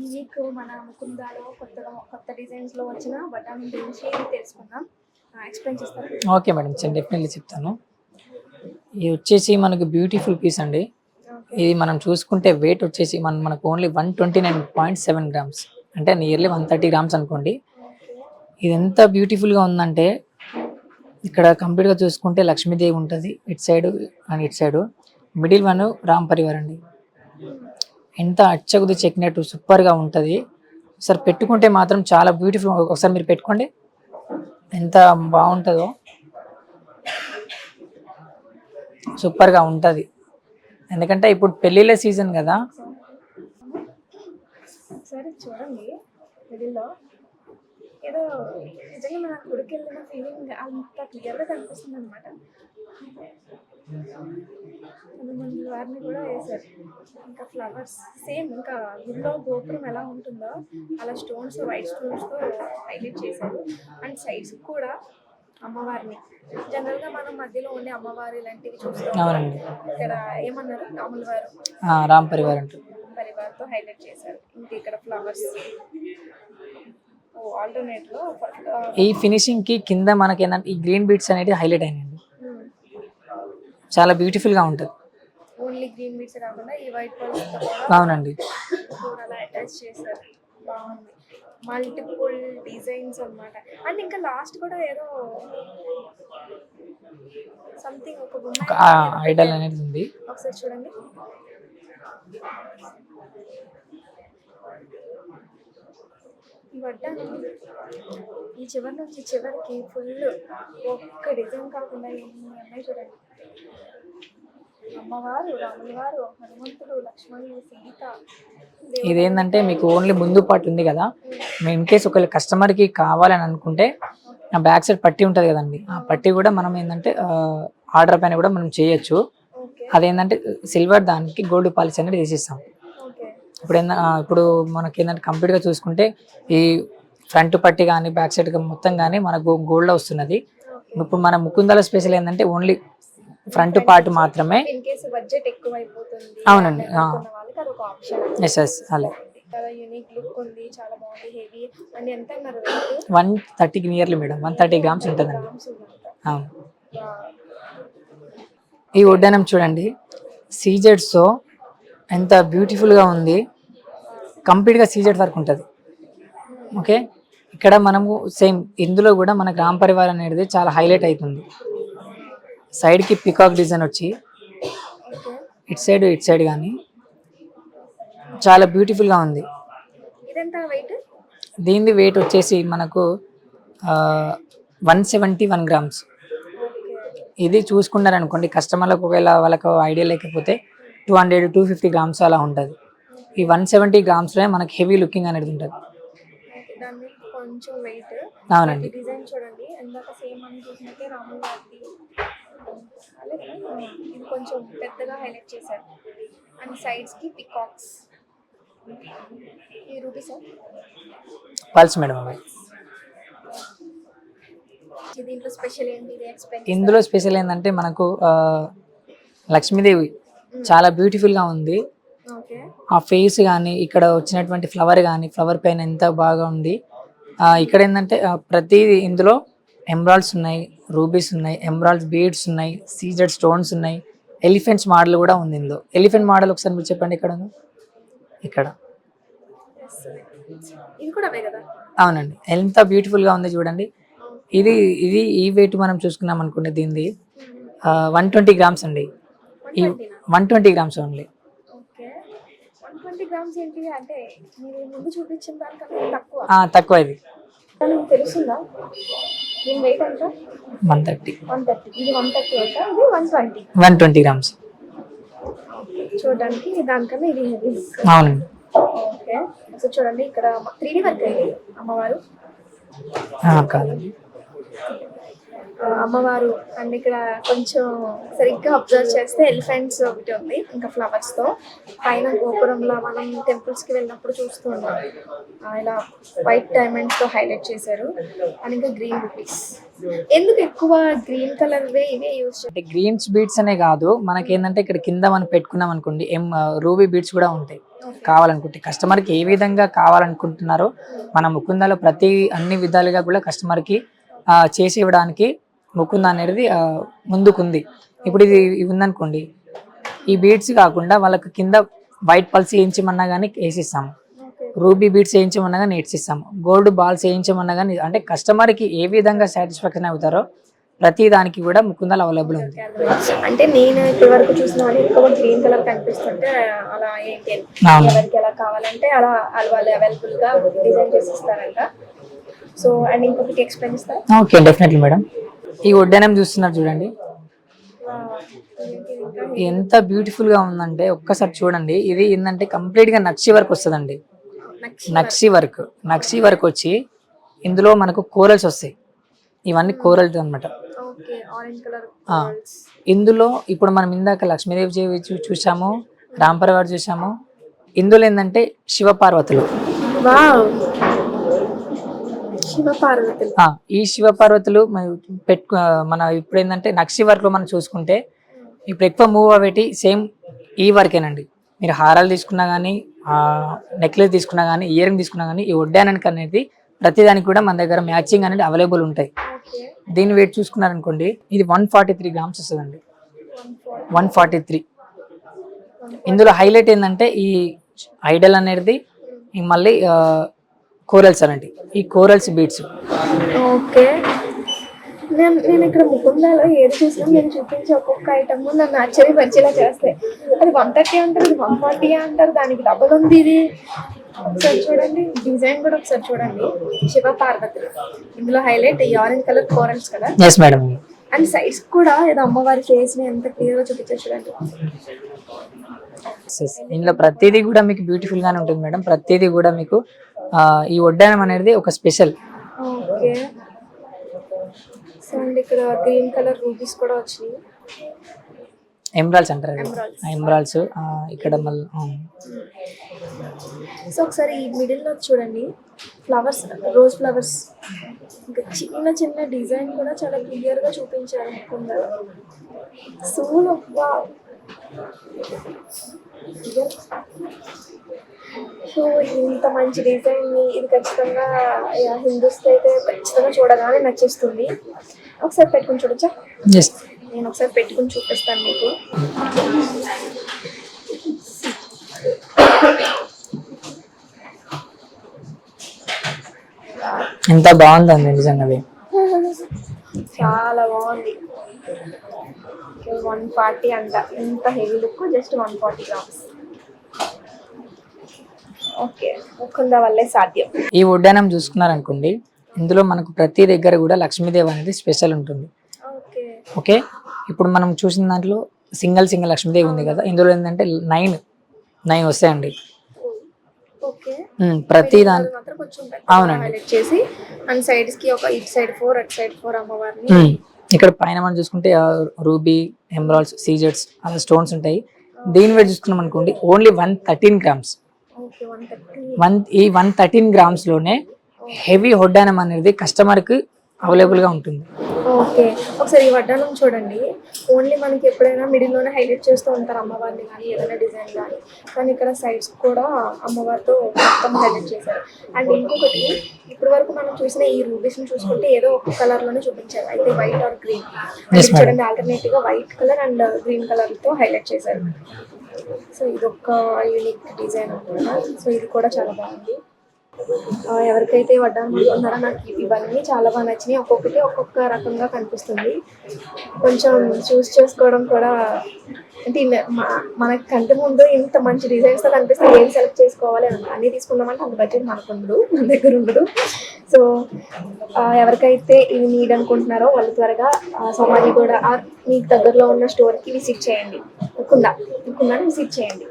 ఈ వీక్ మన ముకుందాలో కొత్తగా కొత్త డిజైన్స్లో వచ్చిన బటానీ గురించి తెలుసుకుందాం. ఎక్స్ప్లెయిన్ చేస్తారు? ఓకే మేడం నేను డెఫినెట్లీ చెప్తాను. ఇది వచ్చేసి మనకు బ్యూటిఫుల్ పీస్ అండి. ఇది మనం చూసుకుంటే వెయిట్ వచ్చేసి మన మనకు only one twenty nine point seven grams అంటే నియర్లీ వన్ థర్టీ గ్రామ్స్ అనుకోండి. ఇది ఎంత బ్యూటిఫుల్గా ఉందంటే ఇక్కడ కంప్లీట్గా చూసుకుంటే లక్ష్మీదేవి ఉంటుంది ఇటు సైడ్ అండ్ ఇటు side middle one Ram Parivar అండి. ఎంత అచ్చగుది చెక్కినట్టు సూపర్గా ఉంటుంది. ఒకసారి పెట్టుకుంటే మాత్రం చాలా బ్యూటిఫుల్ ఒకసారి మీరు పెట్టుకోండి. ఎంత బాగుంటుందో. సూపర్గా ఉంటుంది. ఎందుకంటే ఇప్పుడు పెళ్ళిళ్ళ సీజన్ కదా. చూడండి మిడిల్లో ఏదో నిజంగా గుడికి వెళ్ళిన ఫీలింగ్ అంత క్లియర్గా కనిపిస్తుంది అనమాట హనుమంతుల వారిని కూడా వేశారు. ఇంకా ఫ్లవర్స్ సేమ్ ఇంకా గుడిలో గోపురం ఎలా ఉంటుందో అలా స్టోన్స్ వైట్ స్టోన్స్తో హైలైట్ చేశారు. అండ్ సైడ్స్ కూడా అమ్మవారిని. జనరల్గా మనం మధ్యలో ఉండే అమ్మవారి ఇలాంటివి చూస్తాం ఇక్కడ ఏమన్నారు? రాముల వారు. రామ్ పరివార్ అంటారు. పరివార్తో హైలైట్ చేశారు. ఇంకా ఇక్కడ ఫ్లవర్స్ ఆల్టర్నేట్లో ఈ ఫినిషింగ్కి కింద మనకి ఏంటంటే ఈ గ్రీన్ బీట్స్ అనేది హైలైట్ అయినాయండి. చాలా బ్యూటిఫుల్గా ఉంటుంది. ఓన్లీ గ్రీన్ బీట్స్ కాకుండా ఈ వైట్ అవునండి. అలా అటాచ్ చేశారు. బాగుంది. మల్టిపుల్ డిజైన్స్ అన్నమాట. అండ్ ఇంకా లాస్ట్ కూడా ఏదో సంథింగ్ ఒక ఐడల్ అనేది ఉంది. ఒకసారి చూడండి. ఈ వడ్డాను ఈ చివరి నుంచి చివరికి ఫుల్ ఒక్క డిజైన్ కాకుండా ఎన్ని ఉన్నాయి చూడండి. అమ్మవారు రాములవారు హనుమంతుడు లక్ష్మణుడు సీత. ఇదేంటంటే మీకు ఓన్లీ ముందు పార్ట్ ఉంది కదా. ఇన్ కేస్ ఒకవేళ కస్టమర్కి కావాలని అనుకుంటే ఆ బ్యాక్ సైడ్ పట్టి ఉంటుంది కదండి. ఆ పట్టి కూడా మనం ఏంటంటే ఆర్డర్ పైన కూడా మనం చేయొచ్చు. అదేంటంటే సిల్వర్ దానికి గోల్డ్ పాలిసీ అనేది వేసిస్తాం ఓకే ఇప్పుడు ఇప్పుడు మనకి ఏంటంటే కంప్లీట్గా చూసుకుంటే ఈ ఫ్రంట్ పట్టి కానీ బ్యాక్ సైడ్ మొత్తం కానీ మనకు గోల్డ్ వస్తున్నది. ఇప్పుడు మన ముకుందాల స్పెషల్ ఏంటంటే ఓన్లీ ఫ్రంట్ పార్ట్ మాత్రమే. అవునండి, ఎస్ ఎస్ అలా వన్ థర్టీకి nearly madam one thirty grams ఉంటుందండి. అవును. ఈ వడ్డానం చూడండి. సీజెడ్స్తో ఎంత బ్యూటిఫుల్గా ఉంది. కంప్లీట్గా సీజెడ్ వర్క్ ఉంటుంది. ఓకే? ఇక్కడ మనము సేమ్ ఇందులో కూడా మన గ్రామ పరివారం అనేది చాలా హైలైట్ అవుతుంది సైడ్కి పికాక్ డిజైన్ వచ్చి ఇటు సైడ్ ఇటు సైడ్ కానీ చాలా బ్యూటిఫుల్గా ఉంది. ఇదెంత వెయిట్ దీని వెయిట్ వచ్చేసి మనకు వన్ సెవెంటీ వన్ గ్రామ్స్. ఇది చూసుకున్నారనుకోండి కస్టమర్లకు ఒకవేళ వాళ్ళకు ఐడియా లేకపోతే two hundred two fifty grams అలా ఉంటుంది. ఈ వన్ సెవెంటీ గ్రామ్స్లో మనకి హెవీ లుకింగ్ అనేది ఉంటుంది. అవునండి? ఇది కొంచెం పెద్దగా హైలైట్ చేశారు. అండ్ పికాక్స్ పల్స్ మేడం అవి. ఇందులో స్పెషల్ ఏంటంటే మనకు లక్ష్మీదేవి చాలా బ్యూటిఫుల్గా ఉంది. ఓకే ఆ ఫేస్ కానీ ఇక్కడ వచ్చినటువంటి ఫ్లవర్ కానీ ఫ్లవర్ పైన ఎంత బాగా ఉంది. ఇక్కడ ఏంటంటే ప్రతి ఇందులో ఎమ్రాల్డ్స్ ఉన్నాయి రూబీస్ ఉన్నాయి ఎమ్రాల్డ్స్ బీడ్స్ ఉన్నాయి సీజెడ్ స్టోన్స్ ఉన్నాయి ఎలిఫెంట్స్ మోడల్ కూడా ఉంది ఇందులో. ఎలిఫెంట్ మోడల్ ఒకసారి మీరు చెప్పండి ఇక్కడ. ఉంది ఇక్కడ అవునండి. ఎంత బ్యూటిఫుల్గా ఉంది చూడండి. ఇది ఇది ఈ వెయిట్ మనం చూసుకున్నాం అనుకోండి దీనిది. వన్ ట్వంటీ గ్రామ్స్ అండి. ఈ వన్ ట్వంటీ గ్రామ్స్ ఓన్లీ తక్కువ? ఇది one thirty one twenty grams చూడడానికి దానికన్నా ఇది హెవీ అవునండి ఓకే. సో చూడండి ఇక్కడ త్రీ వర్క్ అమ్మవారు. కాదండి. అమ్మవారు అండ్ ఇక్కడ కొంచెం సరిగ్గా అబ్జర్వ్ చేస్తే ఎలిఫెంట్స్ ఒకటి ఉంది ఇంకా ఫ్లవర్స్తో. పైన గోపురంలో మనం టెంపుల్స్కి వెళ్ళినప్పుడు చూస్తూ ఆ, ఇలా వైట్ డైమండ్స్తో హైలైట్ చేశారు. అండ్ ఇంకా గ్రీన్ రూపీస్ ఎందుకు ఎక్కువ గ్రీన్ కలర్ ఇవే యూజ్ అంటే గ్రీన్స్ బీట్స్ అనే కాదు. మనకి ఏంటంటే ఇక్కడ కింద మనం పెట్టుకున్నాం అనుకోండి ఎం రూబీ బీట్స్ కూడా ఉంటాయి. కావాలనుకుంటే కస్టమర్కి ఏ విధంగా కావాలనుకుంటున్నారో మన ముకుందాలో ప్రతి అన్ని విధాలుగా కూడా కస్టమర్కి ఆ, చేసి ఇవ్వడానికి ముకుంద అనేది ముందుకుంది. ఇప్పుడు ఇది ఉందనుకోండి ఈ బీడ్స్ కాకుండా వాళ్ళకి కింద వైట్ పల్స్ వేయించమన్నా కానీ వేసిస్తాము రూబీ బీడ్స్ వేయించమన్నా కానీ వేసిస్తాము గోల్డ్ బాల్స్ వేయించమన్నా కానీ అంటే కస్టమర్కి ఏ విధంగా సాటిస్ఫాక్షన్ అవుతారో ప్రతి దానికి కూడా ముకుందాలు అవైలబుల్ ఉంది. అంటే నేను ఇప్పటి వరకు చూసిన వాళ్ళు ఎక్కువ గ్రీన్ కలర్ కనిపిస్తుంటే అలా ఏంటి. ఎవరికి ఎలా కావాలంటే అలా వాళ్ళు అవైలబుల్గా డిజైన్ చేసి ఇస్తారంట సో అండ్ ఇంకొకటి ఎక్స్ప్లెయిన్ ఇస్తారు ఓకే డెఫినెట్లీ మేడం. ఈ వడ్డానం చూస్తున్నారు చూడండి. ఎంత బ్యూటిఫుల్గా ఉందంటే ఒక్కసారి చూడండి. ఇది ఏంటంటే కంప్లీట్గా నక్షి వర్క్ వస్తుందండి. నక్షి వర్క్. నక్షి వర్క్. వచ్చి ఇందులో మనకు కోరల్స్ వస్తాయి. ఇవన్నీ కోరల్స్ ఆ. ఇందులో ఇప్పుడు మనం ఇందాక లక్ష్మీదేవి చూ- చూ- చూసాము రాంపర గారు చూసాము. ఇందులో ఏంటంటే శివపార్వతులు వావ్ శివ పార్వతులు ఆ, ఈ శివపార్వతులు పెట్టు మన ఇప్పుడు ఏంటంటే నక్షి వర్క్లో మనం చూసుకుంటే ఇప్పుడు ఎక్కువ మూవ్ అవేటి సేమ్ ఈ వర్కేనండి. మీరు హారాలు తీసుకున్నా కానీ నెక్లెస్ తీసుకున్నా కానీ ఇయర్ రింగ్ తీసుకున్నా కానీ ఈ వడ్డానానికి అనేది ప్రతిదానికి కూడా మన దగ్గర మ్యాచింగ్ అనేది అవైలబుల్ ఉంటాయి. ఓకే. దీని వెయిట్ చూసుకున్నారనుకోండి ఇది వన్ ఫార్టీ త్రీ గ్రామ్స్ వస్తుందండి. వన్ ఫార్టీ త్రీ ఇందులో హైలైట్ ఏంటంటే ఈ ఐడల్ అనేది మళ్ళీ కోరల్స్ అనండి. ఈ కోరల్స్ బీట్స్. ఓకే. నేను నేను ఇక్కడ ముకుందాలో ఏది చూసినా నేను చూపించే ఒక్కొక్క ఐటమ్ నన్ను ఆశ్చర్యపరిచేలా చేస్తాయి. అది వన్ థర్టీ అంటారు ఇది వన్ ఫార్టీ అంటారు దానికి డబల్ ఉంది ఇది. ఒకసారి చూడండి డిజైన్ కూడా ఒకసారి చూడండి. శివ పార్వతులు ఇందులో హైలైట్ ఈ ఆరెంజ్ కలర్ కోరల్స్ కదా. ఎస్ మేడం అండ్ సైడ్స్ కూడా ఏదో అమ్మవారి ఫేస్ని ఎంత క్లియర్గా చూపించారు చూడండి. ఇందులో ప్రతిదీ కూడా మీకు బ్యూటిఫుల్ గానే ఉంటుంది మేడం ప్రతిదీ కూడా మీకు ఈ వడ్డానం అనేది ఒక స్పెషల్. ఓకే. సో అండ్ ఇక్కడ గ్రీన్ కలర్ రూబీస్ కూడా వచ్చినాయి. ఎమరాల్స్ అంటారు. ఎమరాల్స్ ఇక్కడ మళ్ళీ సో ఒకసారి ఈ మిడిల్లో చూడండి. ఫ్లవర్స్ రోజ్ ఫ్లవర్స్ ఇంకా చిన్న చిన్న డిజైన్ కూడా చాలా క్లియర్గా చూపించారు అనుకున్నారు సో సో ఇంత మంచి డిజైన్ని ఇది ఖచ్చితంగా హిందూస్ అయితే ఖచ్చితంగా చూడగానే నచ్చేస్తుంది. ఒకసారి పెట్టుకుని చూడొచ్చా? నేను ఒకసారి పెట్టుకుని చూపిస్తాను మీకు. ఎంత బాగుందండి నిజంగా అది చాలా బాగుంది వన్ ఫార్టీ అంట. ఇంత heavy look just one forty grams okay Mukunda వల్లే సాధ్యం. ఈ వడ్డానం చూసుకున్నారనుకోండి ఇందులో మనకు ప్రతి దగ్గర కూడా లక్ష్మీదేవి అనేది స్పెషల్ ఉంటుంది. ఓకే ఓకే ఇప్పుడు మనం చూసిన దాంట్లో సింగిల్ సింగిల్ లక్ష్మీదేవి ఉంది కదా ఇందులో ఏంటంటే నైన్ నైన్ వస్తాయండి. ప్రతి దాని అవునండి. చేసి అండ్ సైడ్స్కి ఒక ఇటు సైడ్ ఫోర్ అటు సైడ్ ఫోర్ అమ్మవారిని ఇక్కడ పైన మనం చూసుకుంటే రూబీ ఎమరాల్డ్స్ సీజెట్స్ అలా స్టోన్స్ ఉంటాయి. దీని మీద చూసుకున్నాం అనుకోండి only one thirteen grams. One ఈ వన్ థర్టీన్ గ్రామ్స్లోనే హెవీ హొడ్డానం అనేది కస్టమర్కి అవైలబుల్గా ఉంటుంది. ఓకే. ఒకసారి ఈ వడ్డానం చూడండి. ఓన్లీ మనకి ఎప్పుడైనా మిడిల్లోనే హైలైట్ చేస్తూ ఉంటారు అమ్మవారిని కానీ ఏదైనా డిజైన్ కానీ. కానీ ఇక్కడ సైడ్స్ కూడా అమ్మవారితో మొత్తం హైలైట్ చేశారు. అండ్ ఇంకొకటి ఇప్పటి వరకు మనం చూసిన ఈ రూబీస్ని చూసుకుంటే ఏదో ఒక కలర్లోనే చూపించారు. అయితే వైట్ ఆర్ గ్రీన్. చూడండి ఆల్టర్నేటివ్గా వైట్ కలర్ అండ్ గ్రీన్ కలర్తో హైలైట్ చేశారు. సో ఇది ఒక యూనిక్ డిజైన్ అనమాట సో ఇది కూడా చాలా బాగుంది. ఎవరికైతే వడ్డాను అనుకున్నారో నాకు ఇవన్నీ చాలా బాగా నచ్చినాయి. ఒక్కొక్కటి ఒక్కొక్క రకంగా కనిపిస్తుంది. కొంచెం చూస్ చేసుకోవడం కూడా అంటే మన కంటి ముందు ఇంత మంచి డిజైన్స్తో కనిపిస్తే ఏం సెలెక్ట్ చేసుకోవాలి అని అన్ని తీసుకుందామంటే అంత బడ్జెట్ మనకు ఉండదు మన దగ్గర ఉండదు. సో ఎవరికైతే ఇది నీడ్ అనుకుంటున్నారో వాళ్ళు త్వరగా సమాధి కూడా మీకు దగ్గరలో ఉన్న స్టోర్కి విజిట్ చేయండి. ముకుందా ముకుందాని విజిట్ చేయండి.